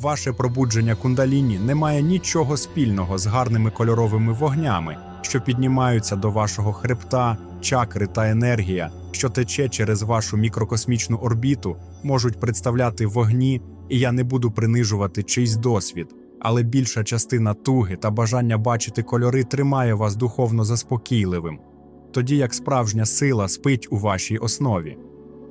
Ваше пробудження кундаліні не має нічого спільного з гарними кольоровими вогнями, що піднімаються до вашого хребта, чакри та енергія, що тече через вашу мікрокосмічну орбіту, можуть представляти вогні, і я не буду принижувати чийсь досвід. Але більша частина туги та бажання бачити кольори тримає вас духовно заспокійливим, тоді як справжня сила спить у вашій основі.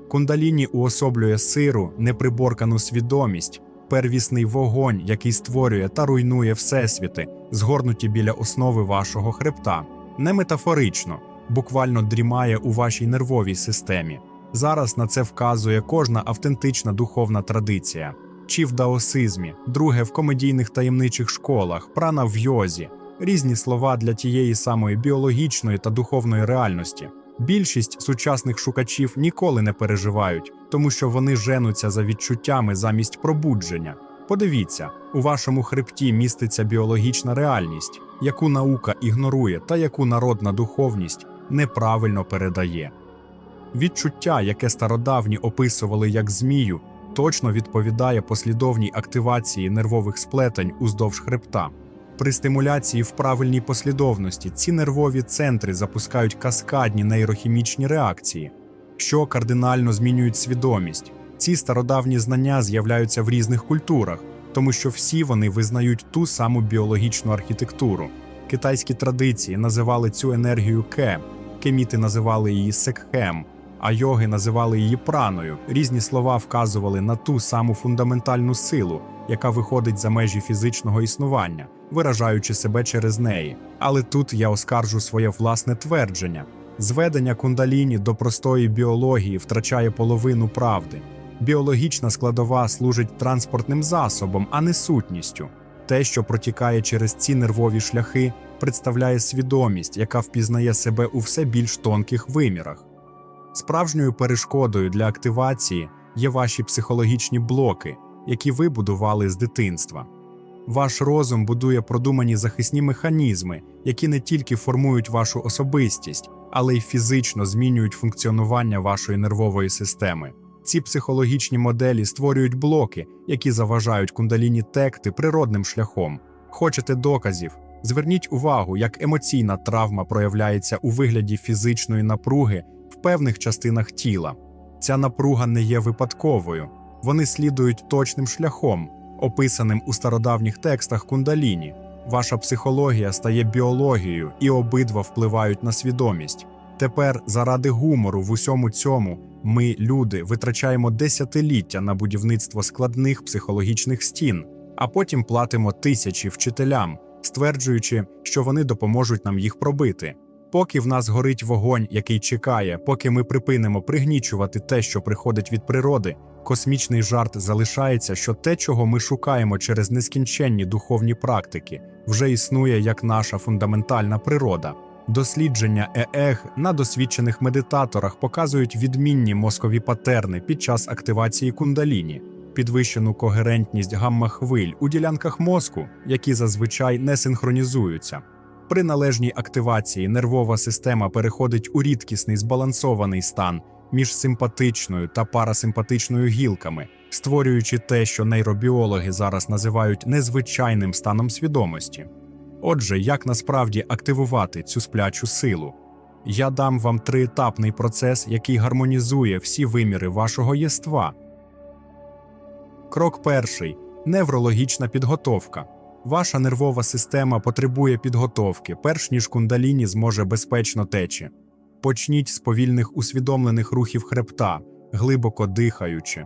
Кундаліні уособлює сиру, неприборкану свідомість, первісний вогонь, який створює та руйнує всесвіти, згорнуті біля основи вашого хребта. Не метафорично, буквально дрімає у вашій нервовій системі. Зараз на це вказує кожна автентична духовна традиція. Чи в даосизмі, друге в комедійних таємничих школах, прана в йозі, різні слова для тієї самої біологічної та духовної реальності. Більшість сучасних шукачів ніколи не переживають, тому що вони женуться за відчуттями замість пробудження. Подивіться, у вашому хребті міститься біологічна реальність, яку наука ігнорує та яку народна духовність неправильно передає. Відчуття, яке стародавні описували як змію, точно відповідає послідовній активації нервових сплетень уздовж хребта. При стимуляції в правильній послідовності ці нервові центри запускають каскадні нейрохімічні реакції, що кардинально змінюють свідомість. Ці стародавні знання з'являються в різних культурах, тому що всі вони визнають ту саму біологічну архітектуру. Китайські традиції називали цю енергію ке, кеміти називали її секхем, а йоги називали її праною. Різні слова вказували на ту саму фундаментальну силу, яка виходить за межі фізичного існування, виражаючи себе через неї. Але тут я оскаржу своє власне твердження: зведення кундаліні до простої біології втрачає половину правди. Біологічна складова служить транспортним засобом, а не сутністю. Те, що протікає через ці нервові шляхи, представляє свідомість, яка впізнає себе у все більш тонких вимірах. Справжньою перешкодою для активації є ваші психологічні блоки, які ви будували з дитинства. Ваш розум будує продумані захисні механізми, які не тільки формують вашу особистість, але й фізично змінюють функціонування вашої нервової системи. Ці психологічні моделі створюють блоки, які заважають кундаліні текти природним шляхом. Хочете доказів? Зверніть увагу, як емоційна травма проявляється у вигляді фізичної напруги в певних частинах тіла. Ця напруга не є випадковою, вони слідують точним шляхом, описаним у стародавніх текстах кундаліні. Ваша психологія стає біологією, і обидва впливають на свідомість. Тепер, заради гумору в усьому цьому, ми, люди, витрачаємо десятиліття на будівництво складних психологічних стін, а потім платимо тисячі вчителям, стверджуючи, що вони допоможуть нам їх пробити. Поки в нас горить вогонь, який чекає, поки ми припинимо пригнічувати те, що приходить від природи, космічний жарт залишається, що те, чого ми шукаємо через нескінченні духовні практики, вже існує як наша фундаментальна природа. Дослідження ЕЕГ на досвідчених медитаторах показують відмінні мозкові патерни під час активації кундаліні, підвищену когерентність гамма-хвиль у ділянках мозку, які зазвичай не синхронізуються. При належній активації нервова система переходить у рідкісний збалансований стан між симпатичною та парасимпатичною гілками, створюючи те, що нейробіологи зараз називають незвичайним станом свідомості. Отже, як насправді активувати цю сплячу силу? Я дам вам триетапний процес, який гармонізує всі виміри вашого єства. Крок перший неврологічна підготовка. Ваша нервова система потребує підготовки, перш ніж кундаліні зможе безпечно течі. Почніть з повільних усвідомлених рухів хребта, глибоко дихаючи.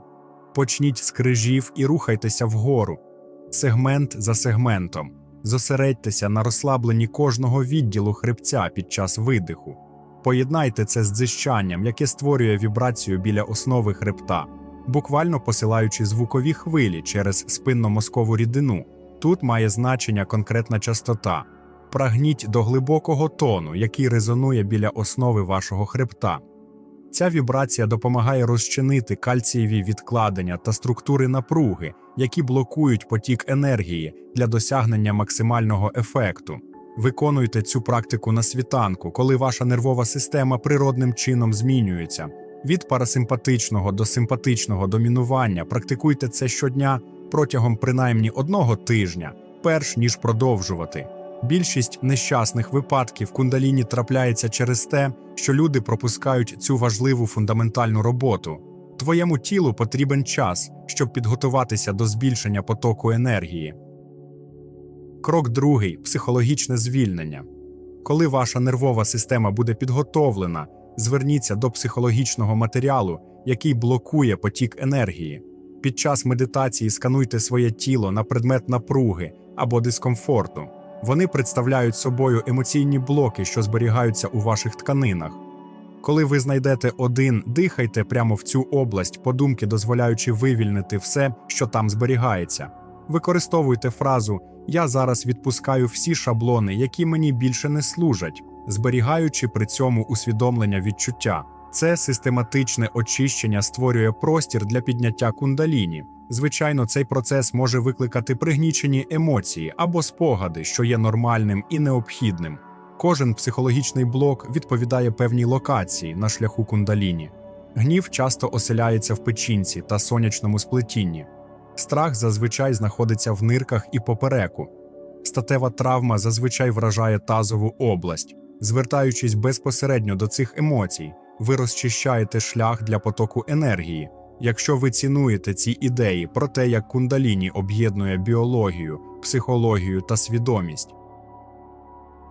Почніть з крижів і рухайтеся вгору, сегмент за сегментом. Зосередьтеся на розслабленні кожного відділу хребця під час видиху. Поєднайте це з дзищанням, яке створює вібрацію біля основи хребта, буквально посилаючи звукові хвилі через спинномозкову рідину. Тут має значення конкретна частота. Прагніть до глибокого тону, який резонує біля основи вашого хребта. Ця вібрація допомагає розчинити кальцієві відкладення та структури напруги, які блокують потік енергії для досягнення максимального ефекту. Виконуйте цю практику на світанку, коли ваша нервова система природним чином змінюється. Від парасимпатичного до симпатичного домінування практикуйте це щодня протягом принаймні одного тижня, перш ніж продовжувати. Більшість нещасних випадків кундаліні трапляється через те, що люди пропускають цю важливу фундаментальну роботу. Твоєму тілу потрібен час, щоб підготуватися до збільшення потоку енергії. Крок другий психологічне звільнення. Коли ваша нервова система буде підготовлена, зверніться до психологічного матеріалу, який блокує потік енергії. Під час медитації скануйте своє тіло на предмет напруги або дискомфорту. Вони представляють собою емоційні блоки, що зберігаються у ваших тканинах. Коли ви знайдете один, дихайте прямо в цю область, подумки дозволяючи вивільнити все, що там зберігається. Використовуйте фразу Я зараз відпускаю всі шаблони, які мені більше не служать, зберігаючи при цьому усвідомлення відчуття. Це систематичне очищення створює простір для підняття кундаліні. Звичайно, цей процес може викликати пригнічені емоції або спогади, що є нормальним і необхідним. Кожен психологічний блок відповідає певній локації на шляху кундаліні. Гнів часто оселяється в печінці та сонячному сплетінні. Страх зазвичай знаходиться в нирках і попереку. Статева травма зазвичай вражає тазову область. Звертаючись безпосередньо до цих емоцій, ви розчищаєте шлях для потоку енергії. Якщо ви цінуєте ці ідеї про те, як кундаліні об'єднує біологію, психологію та свідомість.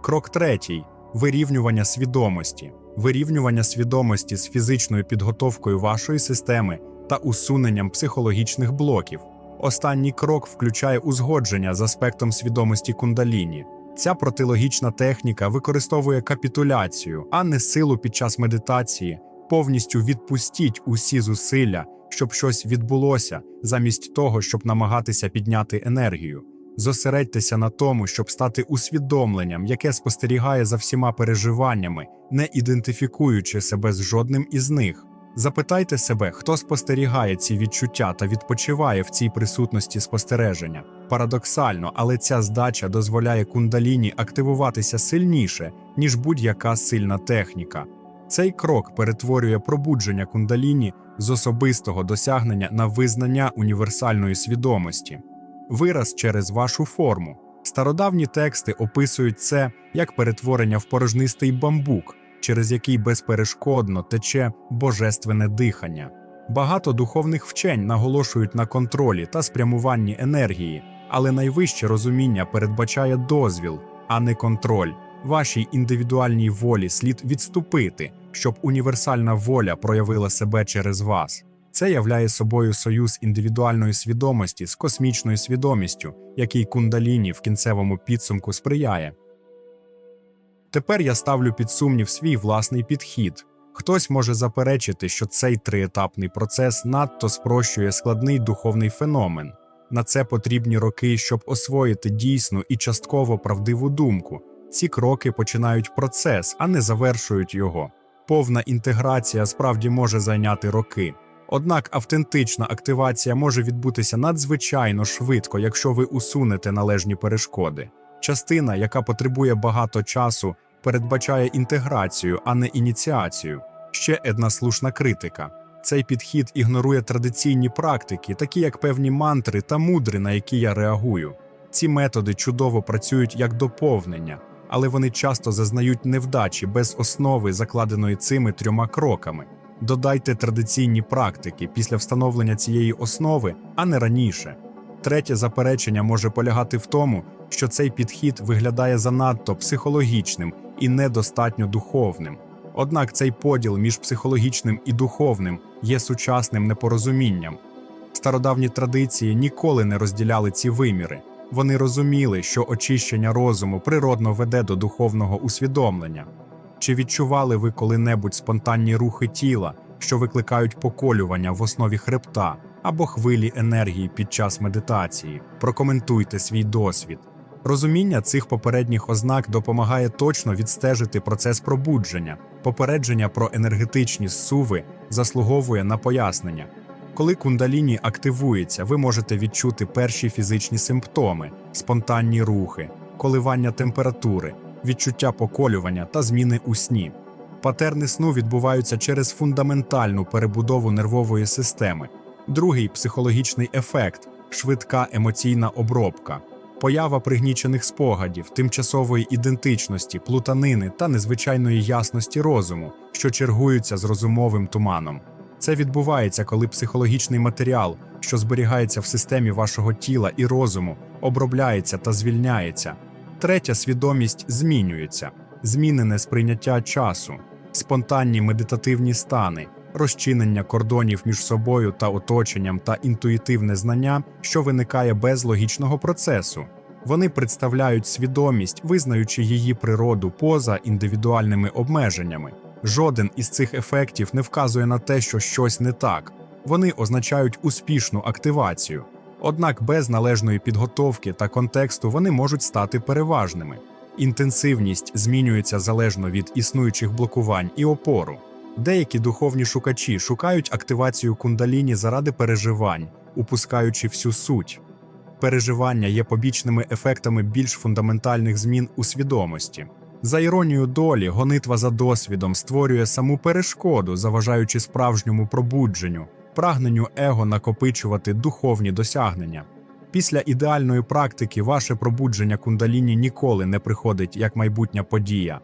Крок третій вирівнювання свідомості. Вирівнювання свідомості з фізичною підготовкою вашої системи та усуненням психологічних блоків. Останній крок включає узгодження з аспектом свідомості кундаліні. Ця протилогічна техніка використовує капітуляцію, а не силу під час медитації. Повністю відпустіть усі зусилля, щоб щось відбулося, замість того, щоб намагатися підняти енергію. Зосередьтеся на тому, щоб стати усвідомленням, яке спостерігає за всіма переживаннями, не ідентифікуючи себе з жодним із них. Запитайте себе, хто спостерігає ці відчуття та відпочиває в цій присутності спостереження. Парадоксально, але ця здача дозволяє кундаліні активуватися сильніше, ніж будь-яка сильна техніка. Цей крок перетворює пробудження кундаліні з особистого досягнення на визнання універсальної свідомості. Вираз через вашу форму. Стародавні тексти описують це як перетворення в порожнистий бамбук, через який безперешкодно тече божественне дихання. Багато духовних вчень наголошують на контролі та спрямуванні енергії, але найвище розуміння передбачає дозвіл, а не контроль. Вашій індивідуальній волі слід відступити, щоб універсальна воля проявила себе через вас. Це являє собою союз індивідуальної свідомості з космічною свідомістю, який кундаліні в кінцевому підсумку сприяє. Тепер я ставлю під сумнів свій власний підхід. Хтось може заперечити, що цей триетапний процес надто спрощує складний духовний феномен. На це потрібні роки, щоб освоїти дійсну і частково правдиву думку. Ці кроки починають процес, а не завершують його. Повна інтеграція справді може зайняти роки. Однак автентична активація може відбутися надзвичайно швидко, якщо ви усунете належні перешкоди. Частина, яка потребує багато часу, передбачає інтеграцію, а не ініціацію. Ще одна слушна критика. Цей підхід ігнорує традиційні практики, такі як певні мантри та мудри, на які я реагую. Ці методи чудово працюють як доповнення, але вони часто зазнають невдачі без основи, закладеної цими трьома кроками. Додайте традиційні практики після встановлення цієї основи, а не раніше. Третє заперечення може полягати в тому, що цей підхід виглядає занадто психологічним і недостатньо духовним. Однак цей поділ між психологічним і духовним є сучасним непорозумінням. Стародавні традиції ніколи не розділяли ці виміри. Вони розуміли, що очищення розуму природно веде до духовного усвідомлення. Чи відчували ви коли-небудь спонтанні рухи тіла, що викликають поколювання в основі хребта або хвилі енергії під час медитації? Прокоментуйте свій досвід. Розуміння цих попередніх ознак допомагає точно відстежити процес пробудження. Попередження про енергетичні зсуви заслуговує на пояснення. Коли кундаліні активується, ви можете відчути перші фізичні симптоми, спонтанні рухи, коливання температури, відчуття поколювання та зміни у сні. Патерни сну відбуваються через фундаментальну перебудову нервової системи. Другий психологічний ефект швидка емоційна обробка, поява пригнічених спогадів, тимчасової ідентичності, плутанини та незвичайної ясності розуму, що чергуються з розумовим туманом. Це відбувається, коли психологічний матеріал, що зберігається в системі вашого тіла і розуму, обробляється та звільняється. Третя свідомість змінюється, змінене сприйняття часу, спонтанні медитативні стани, розчинення кордонів між собою та оточенням та інтуїтивне знання, що виникає без логічного процесу. Вони представляють свідомість, визнаючи її природу поза індивідуальними обмеженнями. Жоден із цих ефектів не вказує на те, що щось не так. Вони означають успішну активацію. Однак без належної підготовки та контексту вони можуть стати переважними. Інтенсивність змінюється залежно від існуючих блокувань і опору. Деякі духовні шукачі шукають активацію кундаліні заради переживань, упускаючи всю суть. Переживання є побічними ефектами більш фундаментальних змін у свідомості. За іронією долі, гонитва за досвідом створює саму перешкоду, заважаючи справжньому пробудженню, прагненню его накопичувати духовні досягнення. Після ідеальної практики ваше пробудження кундаліні ніколи не приходить як майбутня подія.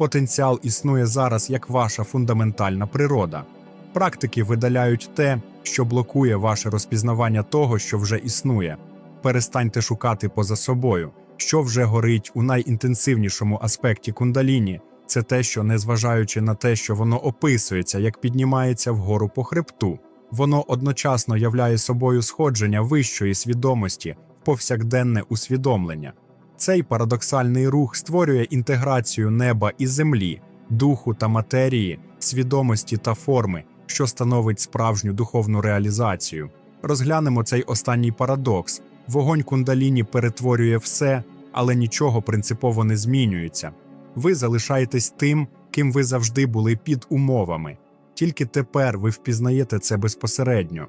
Потенціал існує зараз як ваша фундаментальна природа. Практики видаляють те, що блокує ваше розпізнавання того, що вже існує. Перестаньте шукати поза собою, що вже горить у найінтенсивнішому аспекті кундаліні. Це те, що, незважаючи на те, що воно описується, як піднімається вгору по хребту, воно одночасно являє собою сходження вищої свідомості в повсякденне усвідомлення. Цей парадоксальний рух створює інтеграцію неба і землі, духу та матерії, свідомості та форми, що становить справжню духовну реалізацію. Розглянемо цей останній парадокс. Вогонь кундаліні перетворює все, але нічого принципово не змінюється. Ви залишаєтесь тим, ким ви завжди були під умовами. Тільки тепер ви впізнаєте це безпосередньо.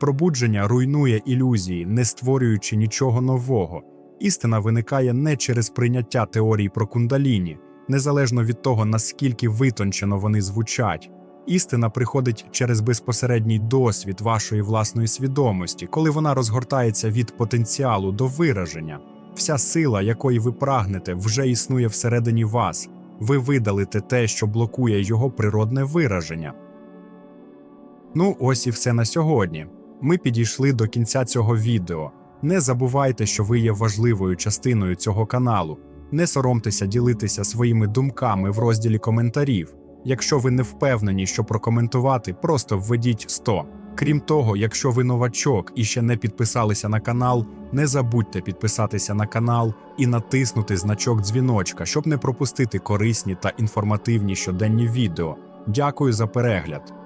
Пробудження руйнує ілюзії, не створюючи нічого нового. Істина виникає не через прийняття теорій про кундаліні, незалежно від того, наскільки витончено вони звучать. Істина приходить через безпосередній досвід вашої власної свідомості, коли вона розгортається від потенціалу до вираження. Вся сила, якої ви прагнете, вже існує всередині вас. Ви видалите те, що блокує його природне вираження. Ну, ось і все на сьогодні. Ми підійшли до кінця цього відео. Не забувайте, що ви є важливою частиною цього каналу. Не соромтеся ділитися своїми думками в розділі коментарів. Якщо ви не впевнені, що прокоментувати, просто введіть 100. Крім того, якщо ви новачок і ще не підписалися на канал, не забудьте підписатися на канал і натиснути значок дзвіночка, щоб не пропустити корисні та інформативні щоденні відео. Дякую за перегляд.